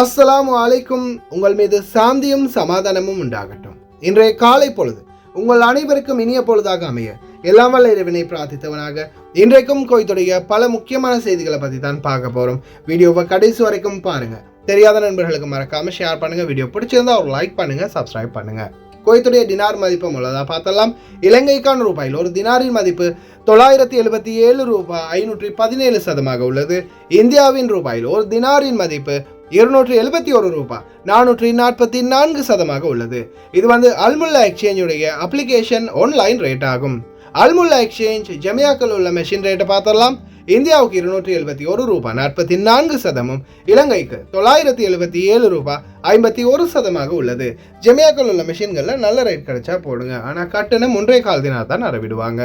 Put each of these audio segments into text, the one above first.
அஸ்ஸலாம் அலைக்கும். உங்கள் மீது சாந்தியும் சமாதானமும் உண்டாகட்டும். இன்றைய காலை பொழுது உங்கள் அனைவருக்கும் இனிய பொழுதாக அமைய எல்லாம் வல்ல இறைவனை பிரார்த்தித்தவனாக இன்றைக்கும் கோய்த்துடைய பல முக்கியமான செய்திகளை பற்றி தான் பார்க்க போகிறோம் வீடியோவை கடைசி வரைக்கும் பாருங்க. தெரியாத நண்பர்களுக்கு மறக்காம ஷேர் பண்ணுங்க. வீடியோ பிடிச்சிருந்தா ஒரு லைக் பண்ணுங்க சப்ஸ்கிரைப் பண்ணுங்க. குவைத்துடைய டினார் மதிப்பு உள்ளதாக பார்த்தலாம் இலங்கைக்கான ரூபாயில் ஒரு தினாரின் மதிப்பு தொள்ளாயிரத்தி எழுபத்தி ஏழு ரூபாய் ஐநூற்றி பதினேழு சதமாக உள்ளது. இந்தியாவின் ரூபாயில் ஒரு தினாரின் மதிப்பு இருநூற்றி எழுபத்தி ஒரு ரூபாய் நானூற்றி நாற்பத்தி நான்கு சதமாக உள்ளது. இது வந்து அல்முல்லா எக்ஸ்சேஞ்சுடைய அப்ளிகேஷன் ஆன்லைன் ரேட் ஆகும். அல்முல்லா எக்ஸ்சேஞ்ச் ஜமியாக்கள் உள்ள மெஷின் ரேட்டை பார்த்தரலாம் இந்தியாவுக்கு இருநூற்றி எழுபத்தி ஒரு ரூபாய் நாற்பத்தி நான்கு சதமும் இலங்கைக்கு தொள்ளாயிரத்தி எழுபத்தி ஏழு ரூபாய் ஐம்பத்தி ஒரு சதமாக உள்ளது. ஜெமியாக்கள் உள்ள மிஷின்களில் நல்ல ரேட் கிடைச்சா போடுங்க. ஆனால் கட்டணம் ஒன்றே கால் தினா தான் அறவிடுவாங்க.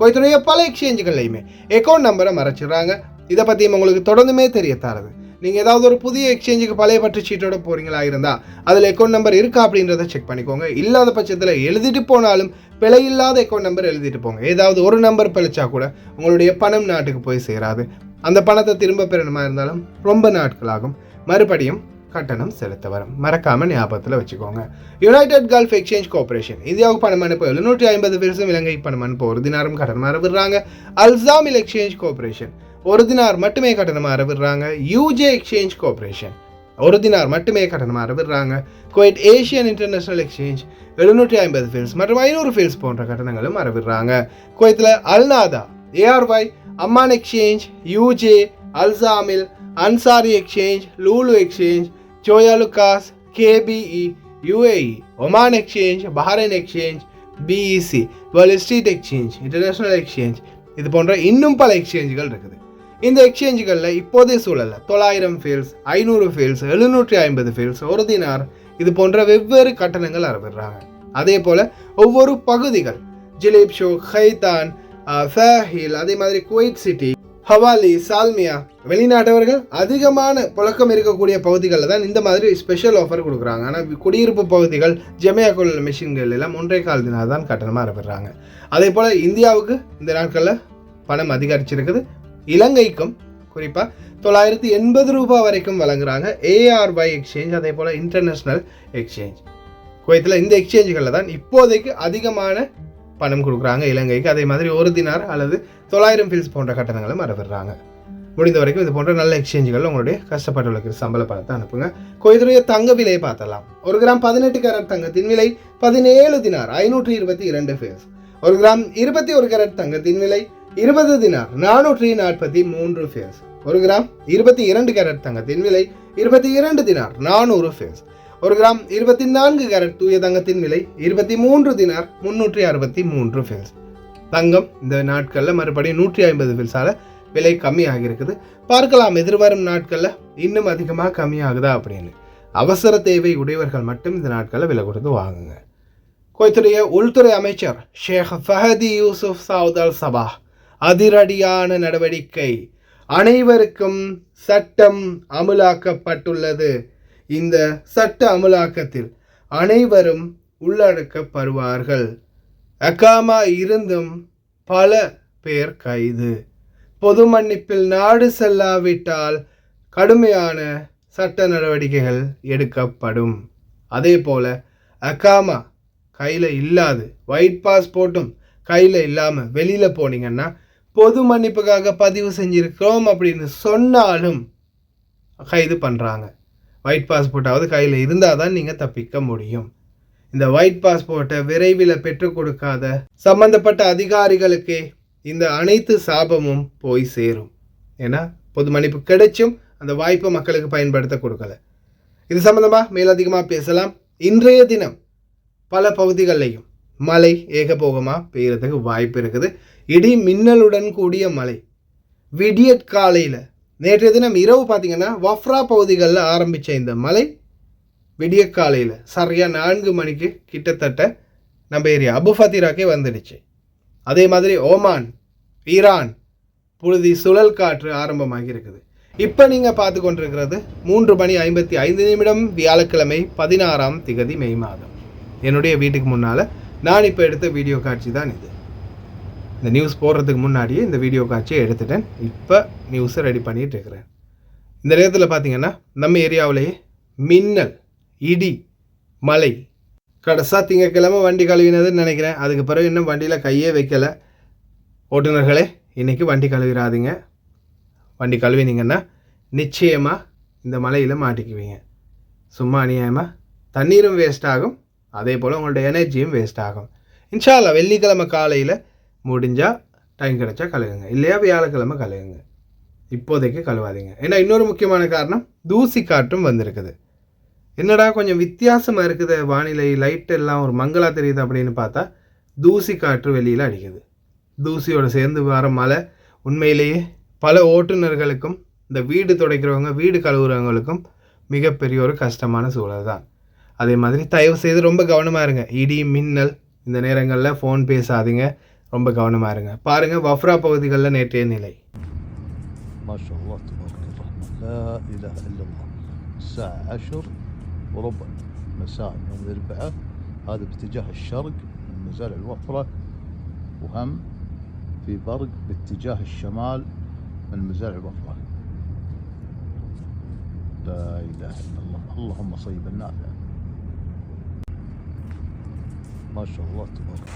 கோயத்துடைய பல எக்ஸ்சேஞ்சுகள்லையுமே அக்கௌண்ட் நம்பரை மறைச்சிடுறாங்க. இதை பற்றி உங்களுக்கு தொடர்ந்துமே தெரிய தரது. நீங்கள் ஏதாவது ஒரு புதிய எக்ஸ்சேஞ்சுக்கு பழைய பற்று சீட்டோட போகிறீங்களா இருந்தால் அதில் அக்கௌண்ட் நம்பர் இருக்கா அப்படின்றத செக் பண்ணிக்கோங்க. இல்லாத பட்சத்தில் எழுதிட்டு போனாலும் பிழை இல்லாத அக்கௌண்ட் நம்பர் எழுதிட்டு போங்க. ஏதாவது ஒரு நம்பர் பிழைச்சா கூட உங்களுடைய பணம் நாட்டுக்கு போய் சேராது. அந்த பணத்தை திரும்ப பெறணுமா இருந்தாலும் ரொம்ப நாட்களாகும். மறுபடியும் கட்டணம் செலுத்த வரும். மறக்காமல் ஞாபகத்தில் வச்சுக்கோங்க. யுனைடெட் கல்ஃப் எக்ஸ்சேஞ்ச் கார்பரேஷன் இந்தியாவுக்கு பணம் அனுப்ப எழுநூற்றி ஐம்பது பேருசும் இலங்கை பணம் அனுப்ப ஒரு தினாரும் கடன் மறவிடுறாங்க அல்சாமில் எக்ஸ்சேஞ்ச் கார்பரேஷன் ஒரு தினார் மட்டுமே கட்டணமாக விடுறாங்க யூஜே எக்ஸ்சேஞ்ச் கோஆப்ரேஷன் ஒரு தினார் மட்டுமே கட்டணமாக விடுறாங்க குவைட் ஏஷியன் இன்டர்நேஷனல் எக்ஸ்சேஞ்ச் எழுநூற்றி ஐம்பது ஃபீல்ஸ் மற்றும் ஐநூறு ஃபீல்ஸ் போன்ற கட்டணங்களும் அறவிடுறாங்க. குவைத்தில் அல்நாதா ஏஆர்ஒய் அம்மான் எக்ஸ்சேஞ்ச் யூஜே அல்சாமில் Ansari exchange Lulu exchange Joyalukkas KBE UAE Oman exchange Bahrain exchange BEC world street exchange international exchange இது போன்ற இன்னும் பல எக்ஸ்சேஞ்சுகள் இருக்குது. இந்த எக்ஸ்சேஞ்சுகளில் இப்போதைய சூழலில் தொள்ளாயிரம் ஃபீல்ஸ் ஐநூறு ஃபீல்ஸ் எழுநூற்றி ஐம்பது ஃபீல்ஸ் ஒரு தினார் இது போன்ற வெவ்வேறு கட்டணங்கள் அறவிடுறாங்க. அதே போல் ஒவ்வொரு பகுதிகள் ஜிலேப் ஷோ ஹைதான் ஃபேஹில் அதே மாதிரி குவைட் சிட்டி ஹவாலி சால்மியா வெளிநாட்டவர்கள் அதிகமான புழக்கம் இருக்கக்கூடிய பகுதிகளில் தான் இந்த மாதிரி ஸ்பெஷல் ஆஃபர் கொடுக்குறாங்க. ஆனால் குடியிருப்பு பகுதிகள் ஜெமையாக கொள்ள மிஷின்கள் எல்லாம் ஒன்றே கால் தினார் தான் கட்டணமாக அறவிடுறாங்க. அதே போல் இந்தியாவுக்கு இந்த நாட்களில் பணம் அதிகரிச்சிருக்குது. இலங்கைக்கும் குறிப்பாக தொள்ளாயிரத்தி எண்பது ரூபாய் வரைக்கும் வழங்குறாங்க ஏஆர்ஒய் எக்ஸ்சேஞ்ச் அதே போல் இன்டர்நேஷ்னல் எக்ஸ்சேஞ்ச் குவைத்தில் இந்த எக்ஸ்சேஞ்சுகளில் தான் இப்போதைக்கு அதிகமான பணம் கொடுக்குறாங்க இலங்கைக்கு. அதே மாதிரி ஒரு தினார் அல்லது தொள்ளாயிரம் ஃபீல்ஸ் போன்ற கட்டணங்களும் அறவிடுறாங்க முடிந்த வரைக்கும் இது போன்ற நல்ல எக்ஸ்சேஞ்சுகள் உங்களுடைய கஷ்டப்பட்டவர்களுக்கு சம்பள பணத்தை அனுப்புங்க. கோயிலுடைய தங்க விலையை பார்த்தலாம் ஒரு கிராம் பதினெட்டு கேரட் தங்கத்தின் விலை பதினேழு தினார் ஐநூற்றி இருபத்தி இரண்டு ஃபீல்ஸ் ஒரு கிராம் இருபத்தி ஒரு கேரட் தங்கத்தின் விலை இருபது தினார் நானூற்றி நாற்பத்தி மூன்று ஃபேஸ் ஒரு கிராம் இருபத்தி இரண்டு கேரட் தங்கத்தின் விலை இருபத்தி இரண்டு தினார் நானூறு ஃபேஸ் ஒரு கிராம் இருபத்தி நான்கு கேரட் தூய தங்கத்தின் விலை இருபத்தி மூன்று தினார் முன்னூற்றி அறுபத்தி மூன்று ஃபேஸ் தங்கம் இந்த நாட்களில் மறுபடியும் நூற்றி ஐம்பது ஃபீல்ஸால் விலை கம்மியாக இருக்குது. பார்க்கலாம் எதிர்வரும் நாட்களில் இன்னும் அதிகமாக கம்மியாகுதா அப்படின்னு. அவசர தேவை உடையவர்கள் மட்டும் இந்த நாட்களில் விலை கொடுத்து வாங்குங்க. குவைத்துடைய உள்துறை அமைச்சர் ஷேக் ஃபஹதி யூசுப் சவுத் சபா அதிரடியான நடவடிக்கை. அனைவருக்கும் சட்டம் அமுலாக்கப்பட்டுள்ளது. இந்த சட்ட அமுலாக்கத்தில் அனைவரும் உள்ளடக்கப்படுவார்கள். அக்காமா இருந்தும் பல பேர் கைது. பொது மன்னிப்பில் நாடு செல்லாவிட்டால் கடுமையான சட்ட நடவடிக்கைகள் எடுக்கப்படும். அதே போல அக்காமா கையில் இல்லாது ஒயிட் பாஸ்போர்ட்டும் கையில் இல்லாமல் வெளியில் போனீங்கன்னா பொது மன்னிப்புக்காக பதிவு செஞ்சுருக்கிறோம் அப்படின்னு சொன்னாலும் கைது பண்ணுறாங்க ஒயிட் பாஸ்போர்ட்டாவது கையில் இருந்தால் தான் நீங்கள் தப்பிக்க முடியும். இந்த ஒயிட் பாஸ்போர்ட்டை விரைவில் பெற்றுக் கொடுக்காத சம்பந்தப்பட்ட அதிகாரிகளுக்கே இந்த அனைத்து சாபமும் போய் சேரும். ஏன்னா பொது மன்னிப்பு கிடைச்சும் அந்த வாய்ப்பை மக்களுக்கு பயன்படுத்த கொடுக்கல. இது சம்மந்தமாக மேலதிகமாக பேசலாம். இன்றைய தினம் பல பகுதிகளிலையும் மழை ஏகபோகமாக பெய்கிறதுக்கு வாய்ப்பு இருக்குது. இடி மின்னலுடன் கூடிய மழை. விடியற் காலையில் நேற்றைய தினம் இரவு பார்த்தீங்கன்னா வஃப்ரா பகுதிகளில் ஆரம்பித்த இந்த மழை விடியற்காலையில் சரியாக நான்கு மணிக்கு கிட்டத்தட்ட நம்ம ஏரியா அபு ஃபத்திராக்கே வந்துடுச்சு. அதே மாதிரி ஓமான் ஈரான் புழுதி சுழல் காற்று ஆரம்பமாகி இருக்குது. இப்போ நீங்கள் பார்த்து கொண்டிருக்கிறது மூன்று மணி ஐம்பத்தி ஐந்து நிமிடம் வியாழக்கிழமை பதினாறாம் திகதி மே மாதம். என்னுடைய வீட்டுக்கு முன்னால் நான் இப்போ எடுத்த வீடியோ காட்சி தான் இது. இந்த நியூஸ் போடுறதுக்கு முன்னாடியே இந்த வீடியோ காட்சியை எடுத்துட்டேன். இப்போ நியூஸை ரெடி பண்ணிகிட்டு இருக்கிறேன். இந்த நேரத்தில் பார்த்தீங்கன்னா நம்ம ஏரியாவிலேயே மின்னல் இடி மழை கடைசியாக திங்கக்கிழமை வண்டி கழுவினதுன்னு நினைக்கிறேன். அதுக்கு பிறகு இன்னும் வண்டியில் கையே வைக்கலை. ஓட்டுநர்களே இன்றைக்கி வண்டி கழுவிடாதீங்க. வண்டி கழுவினீங்கன்னா நிச்சயமாக இந்த மலையில் மாட்டிக்குவீங்க. சும்மா அநியாயமாக தண்ணீரும் வேஸ்ட் ஆகும். அதே போல் உங்களோட எனர்ஜியும் வேஸ்ட் ஆகும். இன்ஷால்லா வெள்ளிக்கிழமை காலையில் முடிஞ்சால் டைம் கிடைச்சா கழுவுங்க இல்லையா வியாழக்கிழமை கழுவுங்க இப்போதைக்கு கழுவாதீங்க. ஏன்னா இன்னொரு முக்கியமான காரணம் தூசி காற்றும் வந்திருக்குது. என்னடா கொஞ்சம் வித்தியாசமாக இருக்குது வானிலை லைட் எல்லாம் ஒரு மங்களா தெரியுது அப்படின்னு பார்த்தா தூசி காற்று வெளியில் அடிக்குது. தூசியோடு சேர்ந்து வர மழை உண்மையிலேயே பல ஓட்டுநர்களுக்கும் இந்த வீடு துடைக்கிறவங்க வீடு கழுவுறவங்களுக்கும் மிகப்பெரிய ஒரு கஷ்டமான சூழல் தான். அதே மாதிரி தயவு செய்து ரொம்ப கவனமாக இருங்க. இடி மின்னல் இந்த நேரங்களில் ஃபோன் பேசாதீங்க. ரொம்ப கவனமாக இருங்க பாருங்கள் வஃப்ரா பகுதிகளில் நேற்றைய நிலை ما شاء الله تبارك الرحمن لا إله إلا الله الساعة عشر وربع مساء يوم الأربعاء هذا باتجاه الشرق من مزارع الوفرة وهم في برق باتجاه الشمال من مزارع الوفرة لا إله إلا الله اللهم صيب النافع ما شاء الله تبارك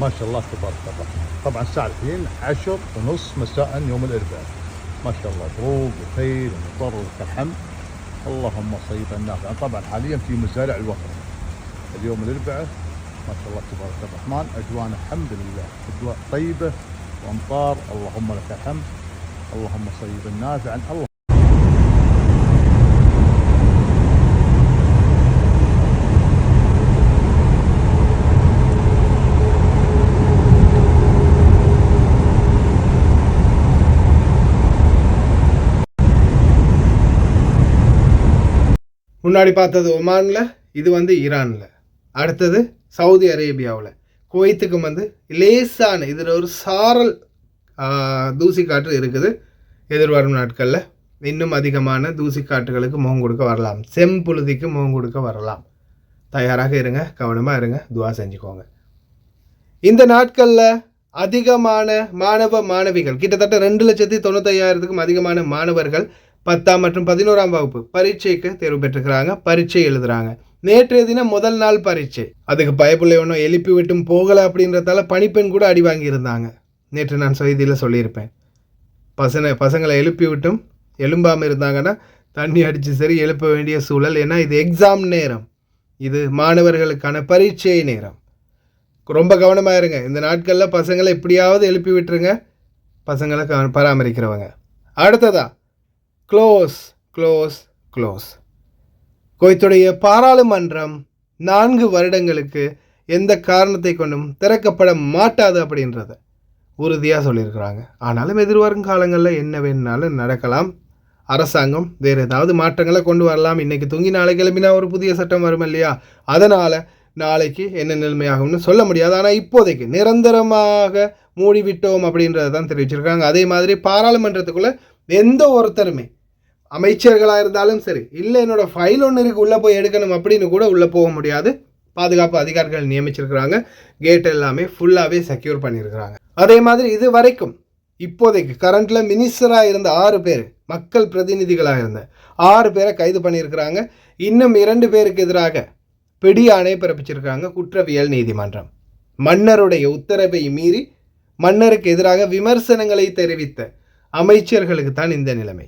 ما شاء الله تبارك الرحمن طبعا الساعة الحين عشر ونص مساء يوم الأربعاء ما شاء الله بروق وخير ومطر ولك الحمد اللهم صيبا نافعا طبعا حاليا في مزارع الوفر اليوم الاربعاء ما شاء الله تبارك الرحمن اجواء الحمد لله. أجواء طيبة وأمطار. اللهم لك الحمد. اللهم صيبا نافعا الله முன்னாடி பார்த்தது ஒமானில் இது வந்து ஈரானில். அடுத்தது சவுதி அரேபியாவில். குவைத்துக்கும் வந்து லேசான இதில் ஒரு சாரல் தூசி காற்று இருக்குது. எதிர்வரும் நாட்களில் இன்னும் அதிகமான தூசி காற்றுகளுக்கு முகம் கொடுக்க வரலாம். செம்புழுதிக்கு முகம் கொடுக்க வரலாம். தயாராக இருங்க கவனமாக இருங்க துவா செஞ்சுக்கோங்க. இந்த நாட்களில் அதிகமான மாணவ மாணவிகள் கிட்டத்தட்ட ரெண்டு லட்சத்தி தொண்ணூத்தையாயிரத்துக்கும் அதிகமான மாணவர்கள் பத்தாம் மற்றும் பதினோராம் வகுப்பு பரீட்சைக்கு தேர்வு பெற்றுக்கிறாங்க பரீட்சை எழுதுறாங்க. நேற்றைய தினம் முதல் நாள் பரீட்சை. அதுக்கு பயப்பிள்ளை ஒன்றும் எழுப்பி விட்டும் போகலை அப்படின்றதால பணிப்பெண் கூட அடி வாங்கியிருந்தாங்க. நேற்று நான் செய்தியில் சொல்லியிருப்பேன். பசனை பசங்களை எழுப்பி விட்டும் எழும்பாமல் இருந்தாங்கன்னா தண்ணி அடித்து சரி எழுப்ப வேண்டிய சூழல். ஏன்னா இது எக்ஸாம் நேரம். இது மாணவர்களுக்கான பரீட்சை நேரம். ரொம்ப கவனமாக இருங்க. இந்த நாட்களில் பசங்களை எப்படியாவது எழுப்பி விட்டுருங்க. பசங்களை க- பராமரிக்கிறவங்க. அடுத்ததா க்ளோஸ் க்ளோஸ் க்ளோஸ் குவைத்துடைய பாராளுமன்றம் நான்கு வருடங்களுக்கு எந்த காரணத்தை கொண்டும் திறக்கப்பட மாட்டாது அப்படின்றத உறுதியாக சொல்லியிருக்கிறாங்க. ஆனாலும் எதிர்வரும் காலங்களில் என்ன வேணுனாலும் நடக்கலாம். அரசாங்கம் வேறு ஏதாவது மாற்றங்களை கொண்டு வரலாம். இன்னைக்கு தூங்கி நாளை கிளம்பினா ஒரு புதிய சட்டம் வரும் இல்லையா? அதனால் நாளைக்கு என்ன நிலைமையாகும்னு சொல்ல முடியாது. ஆனால் இப்போதைக்கு நிரந்தரமாக மூடிவிட்டோம் அப்படின்றத தான் தெரிவிச்சிருக்காங்க. அதே மாதிரி பாராளுமன்றத்துக்குள்ளே எந்த ஒருத்தருமே அமைச்சர்களாக இருந்தாலும் சரி இல்லை என்னோடய ஃபைல் ஒன்று இருக்குது உள்ளே போய் எடுக்கணும் அப்படின்னு கூட உள்ளே போக முடியாது. பாதுகாப்பு அதிகாரிகள் நியமிச்சிருக்கிறாங்க. கேட் எல்லாமே ஃபுல்லாகவே செக்யூர் பண்ணியிருக்கிறாங்க. அதே மாதிரி இது வரைக்கும் இப்போதைக்கு கரண்ட்டில் மினிஸ்டராக இருந்த ஆறு பேர் மக்கள் பிரதிநிதிகளாக இருந்த ஆறு பேரை கைது பண்ணியிருக்கிறாங்க. இன்னும் இரண்டு பேருக்கு எதிராக பிடி ஆணை பிறப்பிச்சிருக்காங்க குற்றவியல் நீதிமன்றம். மன்னருடைய உத்தரவை மீறி மன்னருக்கு எதிராக விமர்சனங்களை தெரிவித்த அமைச்சர்களுக்கு தான் இந்த நிலைமை.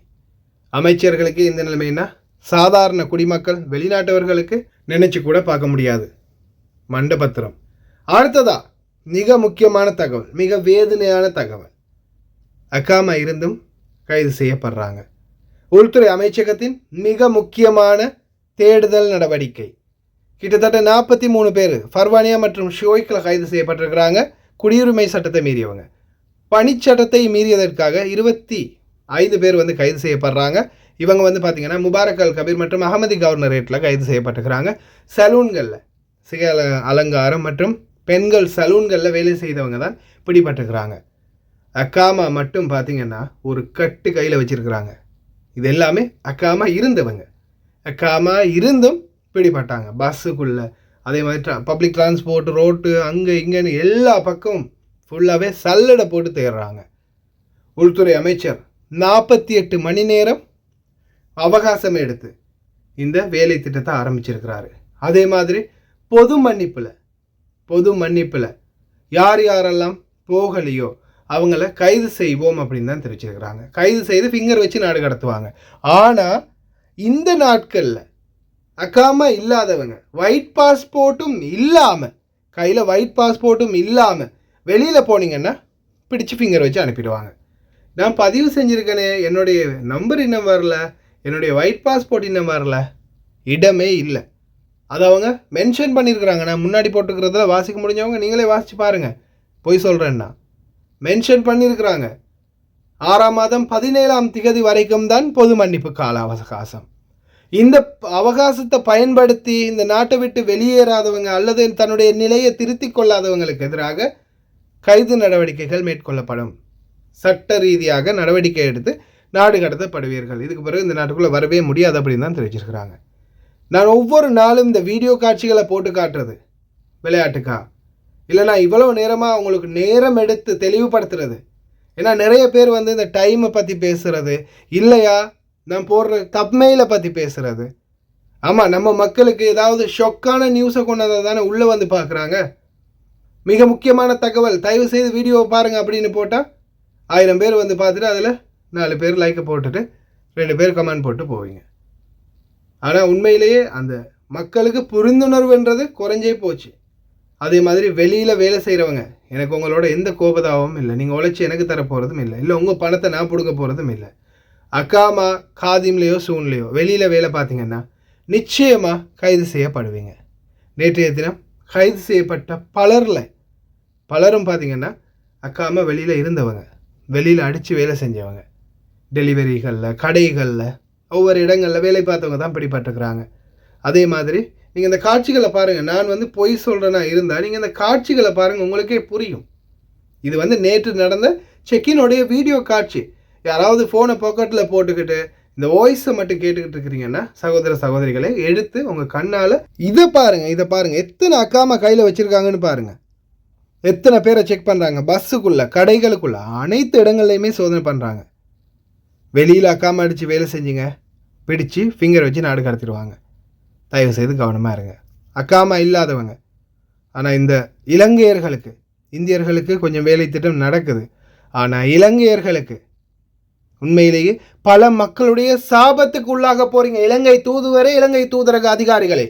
அமைச்சர்களுக்கு இந்த நிலைமைனா சாதாரண குடிமக்கள் வெளிநாட்டவர்களுக்கு நினைச்சு கூட பார்க்க முடியாது. மண்டபத்திரம். அடுத்ததா மிக முக்கியமான தகவல் மிக வேதனையான தகவல். அக்காமா இருந்தும் கைது செய்யப்படுறாங்க. உள்துறை அமைச்சகத்தின் மிக முக்கியமான தேடுதல் நடவடிக்கை. கிட்டத்தட்ட நாற்பத்தி மூணு பேர் ஃபர்வானியா மற்றும் ஷோய்க்கில் கைது செய்யப்பட்டிருக்கிறாங்க. குடியுரிமை சட்டத்தை மீறியவங்க. பணிச்சட்டத்தை மீறியதற்காக இருபத்தி ஐந்து பேர் வந்து கைது செய்யப்படுறாங்க. இவங்க வந்து பார்த்திங்கன்னா முபாரக் அல் கபீர் மற்றும் அகமதி கவர்னரேட்டில் கைது செய்யப்பட்டுக்கிறாங்க. சலூன்களில் சிக அலங்காரம் மற்றும் பெண்கள் சலூன்களில் வேலை செய்தவங்க தான் பிடிபட்டுக்கிறாங்க. அக்காமா மட்டும் பார்த்தீங்கன்னா ஒரு கட்டு கையில் வச்சுருக்கிறாங்க. இது எல்லாமே அக்காமா இருந்தவங்க. அக்காமா இருந்தும் பிடிபட்டாங்க. பஸ்ஸுக்குள்ளே அதே மாதிரி ட்ரா பப்ளிக் டிரான்ஸ்போர்ட் ரோட்டு அங்கே இங்கேன்னு எல்லா பக்கமும் ஃபுல்லாகவே சல்லடை போட்டு தேடுறாங்க உள்துறை அமைச்சர் நாற்பத்தி எட்டு மணி நேரம் அவகாசம் எடுத்து இந்த வேலை திட்டத்தை ஆரம்பிச்சிருக்கிறாரு. அதே மாதிரி பொது மன்னிப்பில் பொது மன்னிப்பில் யார் யாரெல்லாம் போகலையோ அவங்கள கைது செய்வோம் அப்படின்னு தான் தெரிவிச்சிருக்கிறாங்க. கைது செய்து ஃபிங்கர் வச்சு நாடு கடத்துவாங்க. ஆனால் இந்த நாட்களில் அக்காமா இல்லாதவங்க ஒயிட் பாஸ்போர்ட்டும் இல்லாமல் கையில் ஒயிட் பாஸ்போர்ட்டும் இல்லாமல் வெளியில் போனீங்கன்னா பிடிச்சு ஃபிங்கர் வச்சு அனுப்பிடுவாங்க. நான் பதிவு செஞ்சுருக்கேனே என்னுடைய நம்பர் இன்னும் வரல என்னுடைய ஒயிட் பாஸ்போர்ட் இன்னும் வரல இடமே இல்லை. அது அவங்க மென்ஷன் பண்ணியிருக்கிறாங்க நான் முன்னாடி போட்டுக்கிறதுல வாசிக்க முடிஞ்சவங்க நீங்களே வாசித்து பாருங்கள் பொய் சொல்கிறேன்னா மென்ஷன் பண்ணியிருக்கிறாங்க ஆறாம் மாதம் பதினேழாம் திகதி வரைக்கும் தான் பொது மன்னிப்பு கால அவகாசம் இந்த அவகாசத்தை பயன்படுத்தி இந்த நாட்டை விட்டு வெளியேறாதவங்க அல்லது தன்னுடைய நிலையை திருத்திக் கொள்ளாதவங்களுக்கு எதிராக கைது நடவடிக்கைகள் மேற்கொள்ளப்படும். சட்ட ரீதியாக நடவடிக்கை எடுத்து நாடு கடத்தப்படுவீர்கள். இதுக்கு பிறகு இந்த நாட்டுக்குள்ளே வரவே முடியாது அப்படின்னு தான் தெரிவிச்சிருக்கிறாங்க. நான் ஒவ்வொரு நாளும் இந்த வீடியோ காட்சிகளை போட்டு காட்டுறது விளையாட்டுக்கா? இல்லை நான் இவ்வளோ நேரமாக அவங்களுக்கு நேரம் எடுத்து தெளிவுபடுத்துறது. ஏன்னா நிறைய பேர் வந்து இந்த டைமை பற்றி பேசுகிறது இல்லையா? நான் போடுற தப்மெயிலை பற்றி பேசுகிறது ஆமாம் நம்ம மக்களுக்கு ஏதாவது ஷொக்கான நியூஸை கொண்டு வந்தால் தானே உள்ளே வந்து பார்க்குறாங்க. மிக முக்கியமான தகவல் தயவு செய்து வீடியோவை பாருங்கள் அப்படின்னு போட்டால் ஆயிரம் பேர் வந்து பார்த்துட்டு அதில் நாலு பேர் லைக்கை போட்டுட்டு ரெண்டு பேர் கமெண்ட் போட்டு போவீங்க. ஆனால் உண்மையிலேயே அந்த மக்களுக்கு புரிந்துணர்வுன்றது குறைஞ்சே போச்சு. அதே மாதிரி வெளியில் வேலை செய்கிறவங்க எனக்கு உங்களோட எந்த கோபதாபமும் இல்லை. நீங்கள் உழைச்சி எனக்கு தர போகிறதும் இல்லை. இல்லை உங்கள் பணத்தை நான் பிடுங்க போகிறதும் இல்லை. அக்காமா காதிம்லேயோ சூன்லேயோ வெளியில் வேலை பார்த்தீங்கன்னா நிச்சயமாக கைது செய்யப்படுவீங்க. நேற்றைய தினம் கைது செய்யப்பட்ட பலரில் பலரும் பார்த்தீங்கன்னா அக்காமா வெளியில் இருந்தவங்க. வெளியில் அடித்து வேலை செஞ்சவங்க. டெலிவரிகளில் கடைகளில் ஒவ்வொரு இடங்களில் வேலை பார்த்தவங்க தான் பிடிபட்டுக்கிறாங்க அதே மாதிரி நீங்கள் இந்த காட்சிகளை பாருங்கள் நான் வந்து பொய் சொல்கிறேன்னா இருந்தால் நீங்கள் இந்த காட்சிகளை பாருங்கள் உங்களுக்கே புரியும். இது வந்து நேற்று நடந்த செக்கினுடைய வீடியோ காட்சி. யாராவது ஃபோனை பாக்கெட்டில் போட்டுக்கிட்டு இந்த வாய்ஸை மட்டும் கேட்டுக்கிட்டு இருக்கிறீங்கன்னா சகோதர சகோதரிகளை எடுத்து உங்கள் கண்ணால் இதை பாருங்கள் இதை பாருங்கள் எத்தனை அக்காமா கையில் வச்சுருக்காங்கன்னு பாருங்கள் எத்தனை பேரை செக் பண்ணுறாங்க பஸ்ஸுக்குள்ளே கடைகளுக்குள்ளே அனைத்து இடங்கள்லையுமே சோதனை பண்ணுறாங்க வெளியில் அக்காம அடித்து வேலை செஞ்சுங்க பிடிச்சு ஃபிங்கர் வச்சு நாடு கடத்திடுவாங்க. தயவு செய்து கவனமாக இருங்க. அக்காமா இல்லாதவங்க. ஆனால் இந்த இலங்கையர்களுக்கு இந்தியர்களுக்கு கொஞ்சம் வேலை திட்டம் நடக்குது. ஆனால் இலங்கையர்களுக்கு உண்மையிலேயே பல மக்களுடைய சாபத்துக்கு உள்ளாக போகிறீங்க இலங்கை தூதுவரே இலங்கை தூதரக அதிகாரிகளே.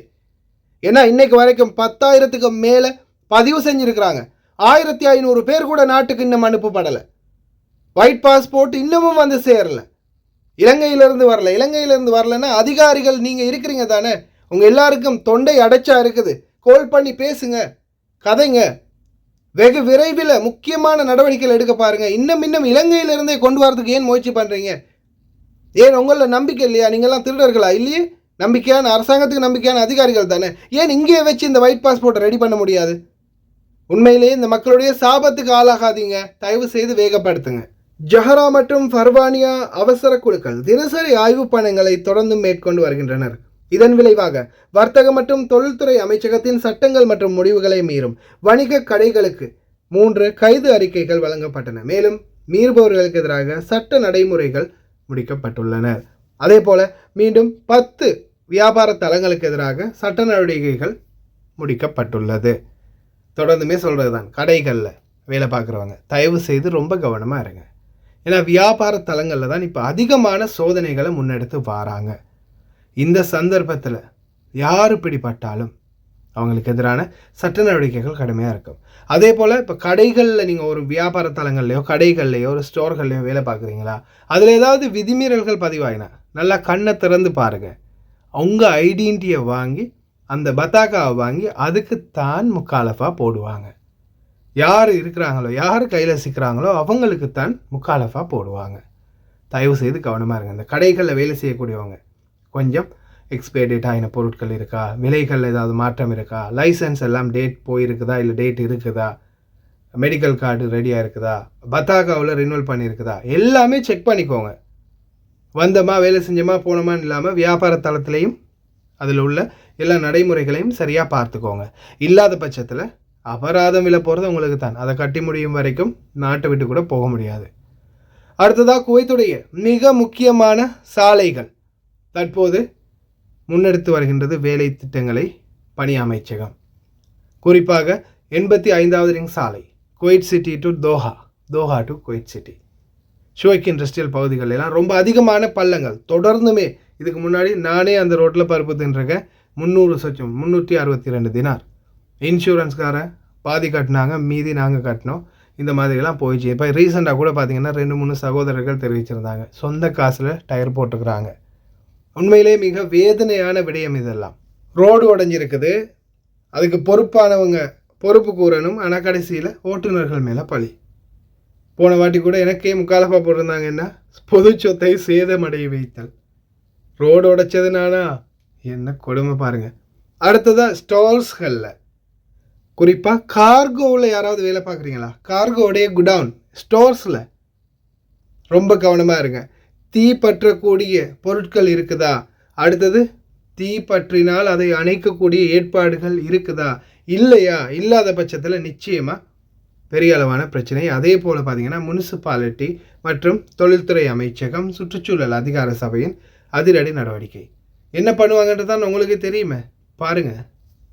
ஏன்னா இன்னைக்கு வரைக்கும் பத்தாயிரத்துக்கு மேலே பதிவு செஞ்சுருக்கிறாங்க. ஆயிரத்தி ஐநூறு பேர் கூட நாட்டுக்கு இன்னும் அனுப்பப்படலை. ஒயிட் பாஸ்போர்ட் இன்னமும் வந்து சேரலை. இலங்கையிலேருந்து வரல. இலங்கையிலேருந்து வரலன்னா அதிகாரிகள் நீங்கள் இருக்கிறீங்க தானே? உங்கள் எல்லாருக்கும் தொண்டை அடைச்சா இருக்குது. கோல் பண்ணி பேசுங்க. கதைங்க. வெகு விரைவில் முக்கியமான நடவடிக்கைகள் எடுக்க பாருங்கள் இன்னும் இன்னும் இலங்கையிலிருந்தே கொண்டு வரதுக்கு ஏன் முயற்சி பண்ணுறீங்க ஏன் உங்களில் நம்பிக்கை இல்லையா? நீங்கள்லாம் திருடர்களா? இல்லையே. நம்பிக்கையான அரசாங்கத்துக்கு நம்பிக்கையான அதிகாரிகள் தானே. ஏன் இங்கேயே வச்சு இந்த ஒயிட் பாஸ்போர்ட்டை ரெடி பண்ண முடியாது? உண்மையிலேயே இந்த மக்களுடைய சாபத்துக்கு ஆளாகாதீங்க. தயவு செய்து வேகப்படுத்துங்க. ஜஹரா மற்றும் ஃபர்வானியா அவசர குழுக்கள் தினசரி ஆய்வு பணிகளை தொடர்ந்து மேற்கொண்டு வருகின்றனர். இதன் விளைவாக வர்த்தக மற்றும் தொழில்துறை அமைச்சகத்தின் சட்டங்கள் மற்றும் முடிவுகளை மீறும் வணிக கடைகளுக்கு மூன்று கைது அறிக்கைகள் வழங்கப்பட்டன. மேலும் மீறுபவர்களுக்கு எதிராக சட்ட நடைமுறைகள் முடிக்கப்பட்டுள்ளன அதே போல மீண்டும் பத்து வியாபார தலங்களுக்கு எதிராக சட்ட நடவடிக்கைகள் முடிக்கப்பட்டுள்ளது. தொடர்ந்துமே சொல்கிறது தான் கடைகளில் வேலை பார்க்குறவங்க. தயவு செய்து ரொம்ப கவனமாக இருங்க. ஏன்னா வியாபார தலங்களில் தான் இப்போ அதிகமான சோதனைகளை முன்னெடுத்து வராங்க. இந்த சந்தர்ப்பத்தில் யார் பிடிப்பட்டாலும் அவங்களுக்கு எதிரான சட்ட நடவடிக்கைகள் கடுமையாக இருக்கும். அதே போல் இப்போ கடைகளில் நீங்கள் ஒரு வியாபார தலங்கள்லையோ கடைகள்லையோ ஒரு ஸ்டோர்கள்லையோ வேலை பார்க்குறீங்களா? அதில் ஏதாவது விதிமீறல்கள் பதிவாயினா நல்லா கண்ணை திறந்து பாருங்கள் உங்கள் ஐடென்டிட்டியை வாங்கி அந்த பத்தாக்காவை வாங்கி அதுக்கு தான் முக்காலஃபாக போடுவாங்க. யார் இருக்கிறாங்களோ யார் கையில் சிக்கிறாங்களோ அவங்களுக்கு தான் முக்காலஃபாக போடுவாங்க. தயவு செய்து கவனமாக இருங்க. இந்த கடைகளில் வேலை செய்யக்கூடியவங்க கொஞ்சம் எக்ஸ்பைரி டேட் ஆகின பொருட்கள் இருக்கா? விலைகளில் ஏதாவது மாற்றம் இருக்கா? லைசன்ஸ் எல்லாம் டேட் போயிருக்குதா? இல்லை டேட் இருக்குதா? மெடிக்கல் கார்டு ரெடியாக இருக்குதா? பத்தாக்காவில் ரினுவல் பண்ணியிருக்குதா? எல்லாமே செக் பண்ணிக்கோங்க. வந்தோமா வேலை செஞ்சோமா போனோமான்னு இல்லாமல் வியாபார தளத்துலேயும் அதில் உள்ள எல்லா நடைமுறைகளையும் சரியாக பார்த்துக்கோங்க. இல்லாத பட்சத்தில் அபராதம் விலை போகிறது உங்களுக்கு தான் அதை கட்டி முடியும் வரைக்கும் நாட்டை விட்டு கூட போக முடியாது. அடுத்ததாக குவைத்துடைய மிக முக்கியமான சாலைகள். தற்போது முன்னெடுத்து வருகின்றது வேலை திட்டங்களை பணி அமைச்சகம். குறிப்பாக எண்பத்தி ஐந்தாவது ரிங் சாலை Kuwait city to Doha Doha to Kuwait city. Shuwaikh industrial பகுதிகள் எல்லாம் ரொம்ப அதிகமான பள்ளங்கள். தொடர்ந்துமே இதுக்கு முன்னாடி நானே அந்த ரோட்டில் பருப்பு தின்றிருக்கேன். முந்நூறு சொச்சம் முந்நூற்றி அறுபத்தி ரெண்டு தினார். இன்சூரன்ஸ்காரன் பாதி கட்டினாங்க மீதி நாங்கள் கட்டினோம். இந்த மாதிரிலாம் போயிடுச்சு. இப்போ ரீசெண்டாக கூட பார்த்தீங்கன்னா ரெண்டு மூணு சகோதரர்கள் தெரிவிச்சிருந்தாங்க. சொந்த காசில் டயர் போட்டுக்கிறாங்க. உண்மையிலே மிக வேதனையான விடயம் இதெல்லாம். ரோடு உடஞ்சிருக்குது. அதுக்கு பொறுப்பானவங்க பொறுப்பு கூறணும். ஆனால் கடைசியில் ஓட்டுநர்கள் மேலே பழி. போன வாட்டி கூட எனக்கே முக்காலப்பா போட்டிருந்தாங்க என்ன? பொது சொத்தை சேதமடைய வைத்தல். ரோடு உடைச்சது நானா என்ன கொடுமை பாருங்க. அடுத்ததாக ஸ்டால்ஸ்களில் குறிப்பாக கார்கோவில் யாராவது வேலை பார்க்குறீங்களா? கார்கோடைய குடவுன் ஸ்டோர்ஸில் ரொம்ப கவனமாக இருங்க. தீ பற்றக்கூடிய பொருட்கள் இருக்குதா? அடுத்தது தீ பற்றினால் அதை அணைக்கக்கூடிய ஏற்பாடுகள் இருக்குதா? இல்லையா? இல்லாத பட்சத்தில் நிச்சயமாக பெரிய அளவான பிரச்சனை. அதே போல் பார்த்திங்கன்னா முனிசிபாலிட்டி மற்றும் தொழில்துறை அமைச்சகம் சுற்றுச்சூழல் அதிகார சபையின் அதிரடி நடவடிக்கை என்ன பண்ணுவாங்கன்றது தான் உங்களுக்கு தெரியுமே பாருங்க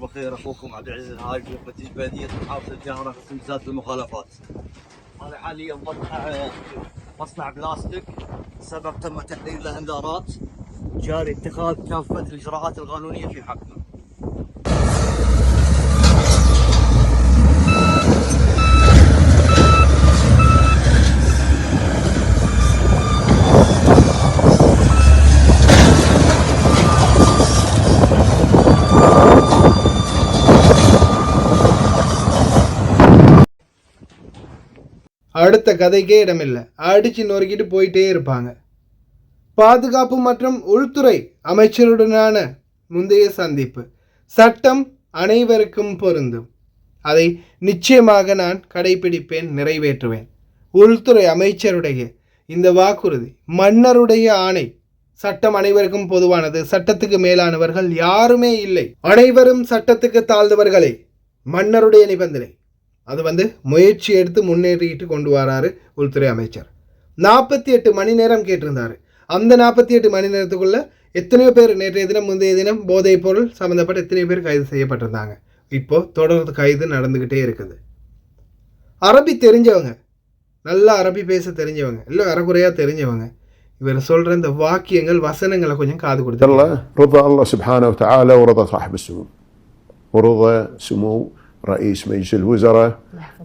بخير اخوكم عبد العزيز الهاج فتيش بلديه محافظه الجهره في سلسله المخالفات. هذا حاليا وضع مصنع بلاستيك سبب تم تحرير له انذارات جاري اتخاذ كافه الاجراءات القانونيه في حقه. அடுத்த கதைக்கே இடமில்லை. அடித்து நொறுக்கிட்டு போயிட்டே இருப்பாங்க. பாதுகாப்பு மற்றும் உள்துறை அமைச்சருடனான முந்தைய சந்திப்பு. சட்டம் அனைவருக்கும் பொருந்தும். அதை நிச்சயமாக நான் கடைபிடிப்பேன் நிறைவேற்றுவேன். உள்துறை அமைச்சருடைய இந்த வாக்குறுதி மன்னருடைய ஆணை. சட்டம் அனைவருக்கும் பொதுவானது. சட்டத்துக்கு மேலானவர்கள் யாருமே இல்லை. அனைவரும் சட்டத்துக்கு தாழ்ந்தவர்களே. மன்னருடைய நிபந்தனை. அது வந்து முயற்சி எடுத்து முன்னேறிட்டு கொண்டு வராரு உள்துறை அமைச்சர் நாற்பத்தி எட்டு மணி நேரம் கேட்டிருந்தாரு அந்த நாற்பத்தி எட்டு மணி நேரத்துக்குள்ள எத்தனையோ பேர் நேற்றைய தினம் முந்தைய தினம் போதைப் பொருள் சம்மந்தப்பட்ட எத்தனையோ பேர் கைது செய்யப்பட்டிருந்தாங்க இப்போ தொடர்ந்து கைது நடந்துக்கிட்டே இருக்குது அரபி தெரிஞ்சவங்க நல்லா அரபி பேச தெரிஞ்சவங்க இல்லை அறகுறையாக தெரிஞ்சவங்க இவர் சொல்கிற இந்த வாக்கியங்கள் வசனங்களை கொஞ்சம் காது கொடுத்து الله رضا الله سبحانه وتعالى ورضا صاحب السمو ورضا سمو رئيس مجلس الوزراء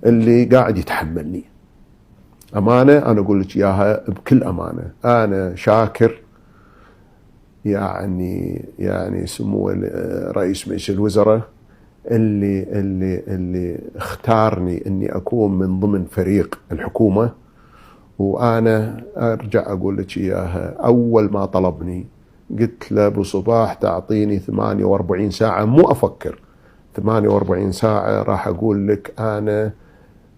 اللي قاعد يتحملني. أمانة أنا أقول لك إياها بكل أمانة. أنا شاكر يعني يعني سمو رئيس مجلس الوزراء اللي اللي اللي اختارني إني أكون من ضمن فريق الحكومة. وأنا أرجع أقول لك إياها أول ما طلبني قلت له أبو صباح تعطيني 48 ساعة مو أفكر. 48 ساعة راح أقول لك أنا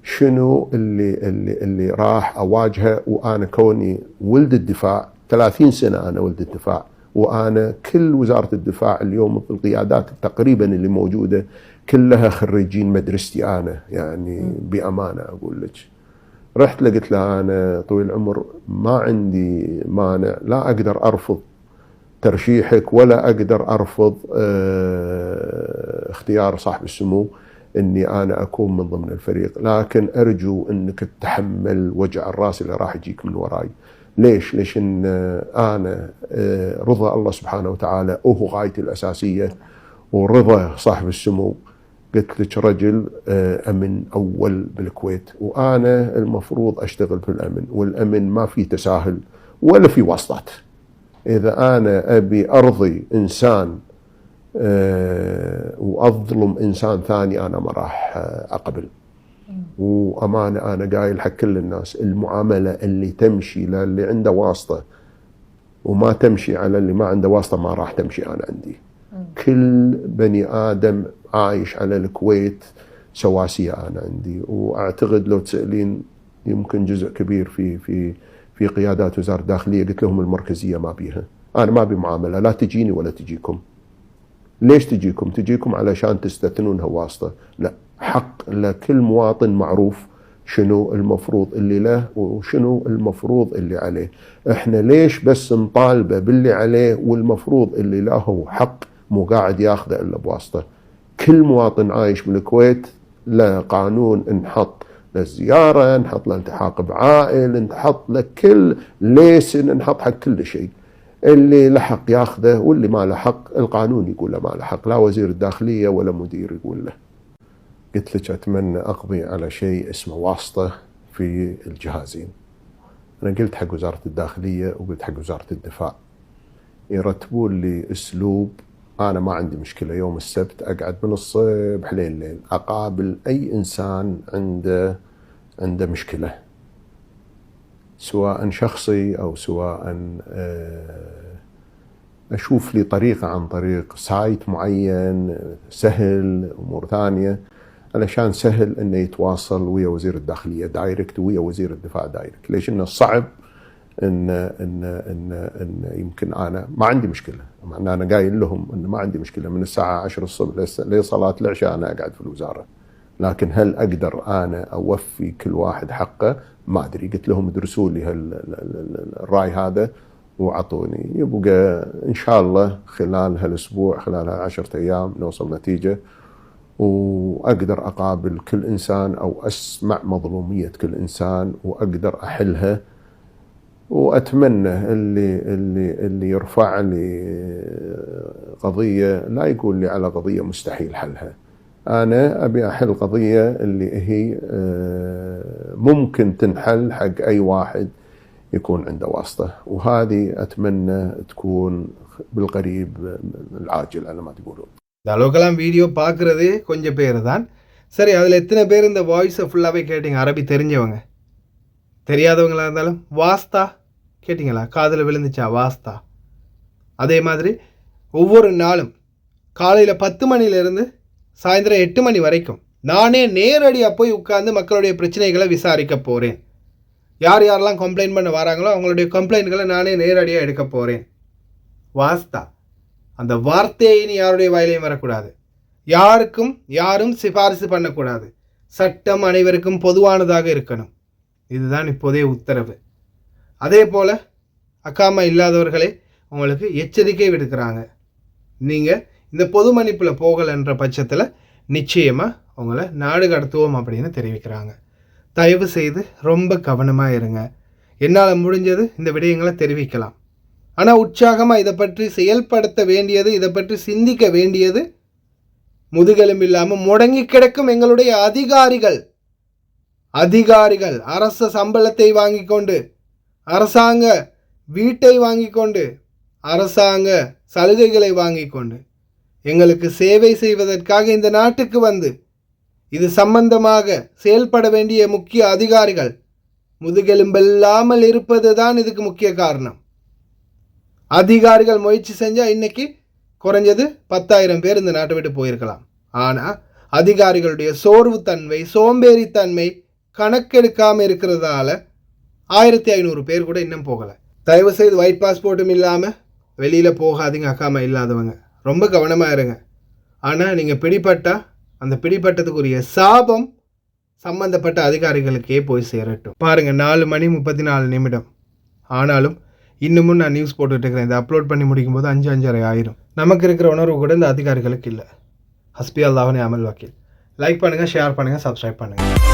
شنو اللي اللي اللي راح أواجهه وأنا كوني ولد الدفاع 30 سنة أنا ولد الدفاع وأنا كل وزارة الدفاع اليوم القيادات تقريبا اللي موجودة كلها خريجين مدرستي أنا يعني بأمانة أقول لك. رحت له قلت له أنا طويل العمر ما عندي مانع لا أقدر أرفض ترشيحك ولا أقدر أرفض آه، اختيار صاحب السمو إني أنا أكون من ضمن الفريق. لكن أرجو إنك تتحمل وجع الرأس اللي راح يجيك من وراي. ليش؟ ليش إن أنا آه، رضا الله سبحانه وتعالى هو غايتي الأساسية. ورضا صاحب السمو قلت لك رجل آه، أمن أول بالكويت. وأنا المفروض أشتغل في الأمن والأمن ما في تساهل ولا في واسطات. إذا أنا أبي أرضي إنسان آه، وأظلم إنسان ثاني أنا ما راح آه، أقبل. وأمانة أنا قايل حق كل الناس المعاملة اللي تمشي للي عنده واسطة وما تمشي على اللي ما عنده واسطة ما راح تمشي أنا عندي. كل بني آدم عايش على الكويت سواسية أنا عندي. وأعتقد لو تسألين يمكن جزء كبير في في في قيادات وزارة الداخلية قلت لهم المركزية ما بيها. أنا ما ابي معامله لا تجيني ولا تجيكم. ليش تجيكم؟ تجيكم علشان تستثنونها واسطه، لا حق لكل مواطن معروف شنو المفروض اللي له وشنو المفروض اللي عليه. إحنا ليش بس نطالبه باللي عليه والمفروض اللي له حق مو قاعد ياخذه إلا بواسطة؟ كل مواطن عايش بالكويت له قانون انحط. للزيارة نحط له التحاق بعائل نحط له كل ليسن نحط حق كل شيء. اللي لحق ياخذه واللي ما لحق القانون يقول له ما لحق لا وزير الداخلية ولا مدير يقول له. قلت لك أتمنى أقضي على شيء اسمه واسطة في الجهازين. أنا قلت حق وزارة الداخلية وقلت حق وزارة الدفاع. يرتبون لي أسلوب أنا ما عندي مشكلة. يوم السبت أقعد من الصبح لليل أقابل أي إنسان عنده عنده مشكلة. سواء شخصي أو سواء آه، أشوف لي طريقة عن طريق سايت معين سهل أمور ثانية علشان سهل إنه يتواصل ويا وزير الداخلية دايركت ويا وزير الدفاع دايركت، ليش؟ إنه صعب إن إن إن إن يمكن أنا ما عندي مشكلة، مع إن أنا قايل لهم إن ما عندي مشكلة. من الساعة 10 الصبح لصلاه العشاء أنا أقعد في الوزارة. لكن هل أقدر أنا أوفي كل واحد حقه؟ ما أدري، قلت لهم ادرسوا لي الرأي هذا وأعطوني، يبقى إن شاء الله خلال هالأسبوع خلال هالعشرة أيام نوصل نتيجة. وأقدر أقابل كل إنسان أو أسمع مظلومية كل إنسان وأقدر أحلها. واتمنى اللي اللي اللي يرفع لي قضيه لا يقول لي على قضيه مستحيل حلها. انا ابي احل قضيه اللي هي آه، ممكن تنحل حق اي واحد يكون عنده واسطه وهذه اتمنى تكون بالقريب العاجل على ما تقولون. இந்த அளவுக்கெல்லாம் வீடியோ பார்க்குறதே கொஞ்சம் பேர் தான் சரி அதில் எத்தனை பேர் இந்த வாய்ஸை ஃபுல்லாகவே கேட்டீங்க அரபி தெரிஞ்சவங்க தெரியாதவங்களா இருந்தாலும் வாஸ்தா கேட்டிங்களா? காதில் விழுந்துச்சா? வாஸ்தா. அதே மாதிரி ஒவ்வொரு நாளும் காலையில் பத்து மணிலேருந்து சாயந்தரம் எட்டு மணி வரைக்கும் நானே நேரடியாக போய் உட்காந்து மக்களுடைய பிரச்சனைகளை விசாரிக்க போகிறேன் யார் யாரெல்லாம் கம்ப்ளைண்ட் பண்ண வராங்களோ அவங்களுடைய கம்ப்ளைண்ட்களை நானே நேரடியாக எடுக்க போகிறேன் வாஸ்தா. அந்த வார்த்தையை இனி யாருடைய வாயிலையும் வரக்கூடாது. யாருக்கும் யாரும் சிபாரிசு பண்ணக்கூடாது. சட்டம் அனைவருக்கும் பொதுவானதாக இருக்கணும். இதுதான் இப்போதைய உத்தரவு. அதே போல் அக்காமா இல்லாதவர்களே உங்களுக்கு எச்சரிக்கை விடுக்கிறாங்க. நீங்கள் இந்த பொது மன்னிப்பில் போகலைன்ற பட்சத்தில் நிச்சயமாக உங்களை நாடு கடத்துவோம் அப்படின்னு தெரிவிக்கிறாங்க. தயவு செய்து ரொம்ப கவனமாக இருங்க. என்னால் முடிஞ்சது இந்த விடயங்களை தெரிவிக்கலாம். ஆனால் உற்சாகமாக இதை பற்றி செயல்படுத்த வேண்டியது இதை பற்றி சிந்திக்க வேண்டியது முதுகெலும்பு இல்லாமல் முடங்கி கிடக்கும் எங்களுடைய அதிகாரிகள். அதிகாரிகள் அரச சம்பளத்தை வாங்கி கொண்டு அரசாங்க வீட்டை வாங்கி கொண்டு அரசாங்க சலுகைகளை வாங்கி கொண்டு எங்களுக்கு சேவை செய்வதற்காக இந்த நாட்டுக்கு வந்து இது சம்பந்தமாக செயல்பட வேண்டிய முக்கிய அதிகாரிகள் முதுகெலும்பில்லாமல் இருப்பது தான் இதுக்கு முக்கிய காரணம். அதிகாரிகள் முயற்சி செஞ்சால் இன்னைக்கு குறைஞ்சது பத்தாயிரம் பேர் இந்த நாட்டை விட்டு போயிருக்கலாம். ஆனால் அதிகாரிகளுடைய சோர்வுத்தன்மை சோம்பேறித்தன்மை கணக்கெடுக்காமல் இருக்கிறதால ஆயிரத்தி ஐநூறு பேர் கூட இன்னும் போகலை. தயவு செய்து ஒயிட் பாஸ்போர்ட்டும் இல்லாமல் வெளியில் போகாதீங்க அக்காமா இல்லாதவங்க. ரொம்ப கவனமாக இருங்க. ஆனால் நீங்கள் பிடிப்பட்டால் அந்த பிடிப்பட்டதுக்குரிய சாபம் சம்பந்தப்பட்ட அதிகாரிகளுக்கே போய் சேரட்டும். பாருங்கள் நாலு மணி முப்பத்தி நாலு நிமிடம். ஆனாலும் இன்னமும் நான் நியூஸ் போட்டுட்டு இருக்கிறேன். இதை அப்லோட் பண்ணி முடிக்கும் போது அஞ்சு அஞ்சரை ஆயிரும். நமக்கு இருக்கிற உணர்வு கூட இந்த அதிகாரிகளுக்கு இல்லை. ஹஸ்பி அல்லாஹனே அமல் வக்கீல் லைக் பண்ணுங்கள் ஷேர் பண்ணுங்கள் சப்ஸ்கிரைப் பண்ணுங்கள்